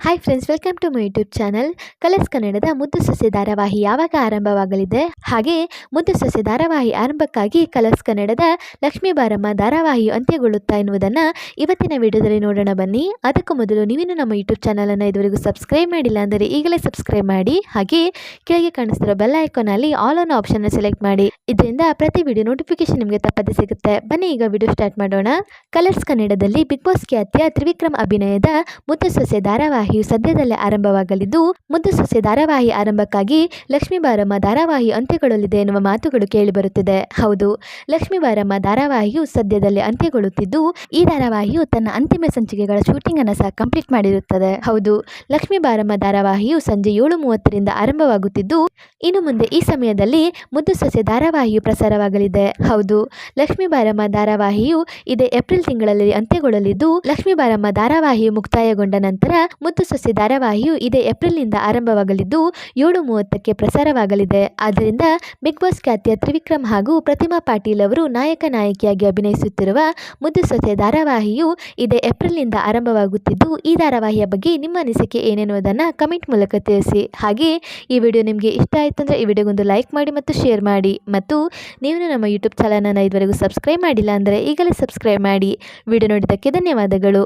Hi friends welcome to my YouTube channel Colors ಕನ್ನಡದ ಮುದ್ದು ಸಸ್ಯ ಧಾರಾವಾಹಿ ಯಾವಾಗ ಆರಂಭವಾಗಲಿದೆ? ಹಾಗೆ ಮುದ್ದು ಸಸ್ಯ ಧಾರಾವಾಹಿ ಆರಂಭಕ್ಕಾಗಿ ಕಲರ್ಸ್ ಕನ್ನಡದ ಲಕ್ಷ್ಮೀ ಬಾರಮ್ಮ ಧಾರಾವಾಹಿಯು ಅಂತ್ಯಗೊಳ್ಳುತ್ತಾ ಎನ್ನುವುದನ್ನು ಇವತ್ತಿನ ವಿಡಿಯೋದಲ್ಲಿ ನೋಡೋಣ ಬನ್ನಿ. ಅದಕ್ಕೂ ಮೊದಲು ನೀವಿನ್ನು ನಮ್ಮ ಯೂಟ್ಯೂಬ್ ಚಾನಲನ್ನು ಇದುವರೆಗೂ ಸಬ್ಸ್ಕ್ರೈಬ್ ಮಾಡಿಲ್ಲ ಅಂದರೆ ಈಗಲೇ ಸಬ್ಸ್ಕ್ರೈಬ್ ಮಾಡಿ. ಹಾಗೆ ಕೆಳಗೆ ಕಾಣಿಸ್ತಿರೋ ಬೆಲ್ ಐಕಾನಲ್ಲಿ ಆಲ್ ಆನ್ ಆಪ್ಷನ್ ಸೆಲೆಕ್ಟ್ ಮಾಡಿ. ಇದರಿಂದ ಪ್ರತಿ ವಿಡಿಯೋ ನೋಟಿಫಿಕೇಶನ್ ನಿಮಗೆ ತಪ್ಪದೆ ಸಿಗುತ್ತೆ. ಬನ್ನಿ ಈಗ ವಿಡಿಯೋ ಸ್ಟಾರ್ಟ್ ಮಾಡೋಣ. ಕಲರ್ಸ್ ಕನ್ನಡದಲ್ಲಿ ಬಿಗ್ ಬಾಸ್ ಖ್ಯಾತಿಯ ತ್ರಿವಿಕ್ರಮ್ ಅಭಿನಯದ ಮುದ್ದು ಸೊಸೆ ಧಾರಾವಾಹಿಯು ಸದ್ಯದಲ್ಲೇ ಆರಂಭವಾಗಲಿದ್ದು, ಮುದ್ದು ಸೊಸೆ ಧಾರಾವಾಹಿ ಆರಂಭಕ್ಕಾಗಿ ಲಕ್ಷ್ಮೀ ಬಾರಮ್ಮ ಧಾರಾವಾಹಿ ಅಂತ್ಯಗೊಳ್ಳಲಿದೆ ಎನ್ನುವ ಮಾತುಗಳು ಕೇಳಿಬರುತ್ತಿದೆ ಹೌದು, ಲಕ್ಷ್ಮೀ ಬಾರಮ್ಮ ಧಾರಾವಾಹಿಯು ಸದ್ಯದಲ್ಲೇ ಅಂತ್ಯಗೊಳ್ಳುತ್ತಿದ್ದು, ಈ ಧಾರಾವಾಹಿಯು ತನ್ನ ಅಂತಿಮ ಸಂಚಿಕೆಗಳ ಶೂಟಿಂಗ್ ಅನ್ನು ಸಹ ಕಂಪ್ಲೀಟ್ ಮಾಡಿರುತ್ತದೆ. ಹೌದು, ಲಕ್ಷ್ಮೀ ಬಾರಮ್ಮ ಧಾರಾವಾಹಿಯು ಸಂಜೆ ಏಳು ಮೂವತ್ತರಿಂದ ಆರಂಭವಾಗುತ್ತಿದ್ದು, ಇನ್ನು ಮುಂದೆ ಈ ಸಮಯದಲ್ಲಿ ಮುದ್ದು ಸೊಸೆ ಧಾರಾವಾಹಿಯು ಪ್ರಸಾರವಾಗಲಿದೆ. ಹೌದು, ಲಕ್ಷ್ಮೀ ಬಾರಮ್ಮ ಧಾರಾವಾಹಿಯು ಇದೇ ಏಪ್ರಿಲ್ ತಿಂಗಳಲ್ಲಿ ಅಂತ್ಯಗೊಳ್ಳಲಿದ್ದು, ಲಕ್ಷ್ಮೀ ಬಾರಮ್ಮ ಧಾರಾವಾಹಿಯು ಮುಕ್ತಾಯಗೊಂಡ ನಂತರ ಮುದ್ದು ಸೊಸೆ ಧಾರಾವಾಹಿಯು ಇದೇ ಏಪ್ರಿಲ್ನಿಂದ ಆರಂಭವಾಗಲಿದ್ದು ಏಳು ಮೂವತ್ತಕ್ಕೆ ಪ್ರಸಾರವಾಗಲಿದೆ. ಆದ್ದರಿಂದ ಬಿಗ್ ಬಾಸ್ ಖ್ಯಾತಿಯ ತ್ರಿವಿಕ್ರಮ್ ಹಾಗೂ ಪ್ರತಿಮಾ ಪಾಟೀಲ್ ಅವರು ನಾಯಕ ನಾಯಕಿಯಾಗಿ ಅಭಿನಯಿಸುತ್ತಿರುವ ಮುದ್ದು ಸೊಸೆ ಧಾರಾವಾಹಿಯು ಇದೇ ಏಪ್ರಿಲ್ನಿಂದ ಆರಂಭವಾಗುತ್ತಿದ್ದು, ಈ ಧಾರಾವಾಹಿಯ ಬಗ್ಗೆ ನಿಮ್ಮ ಅನಿಸಿಕೆ ಏನೆನ್ನುವುದನ್ನು ಕಮೆಂಟ್ ಮೂಲಕ ತಿಳಿಸಿ. ಹಾಗೆ ಈ ವಿಡಿಯೋ ನಿಮಗೆ ಇಷ್ಟ ಆಯಿತು ಅಂದರೆ ಈ ವಿಡಿಯೋಗೊಂದು ಲೈಕ್ ಮಾಡಿ ಮತ್ತು ಶೇರ್ ಮಾಡಿ. ಮತ್ತು ನೀವು ನಮ್ಮ ಯೂಟ್ಯೂಬ್ ಚಾನಲನ್ನು ಇದುವರೆಗೂ ಸಬ್ಸ್ಕ್ರೈಬ್ ಮಾಡಿಲ್ಲ ಅಂದರೆ ಈಗಲೇ ಸಬ್ಸ್ಕ್ರೈಬ್ ಮಾಡಿ. ವಿಡಿಯೋ ನೋಡಿದ್ದಕ್ಕೆ ಧನ್ಯವಾದಗಳು.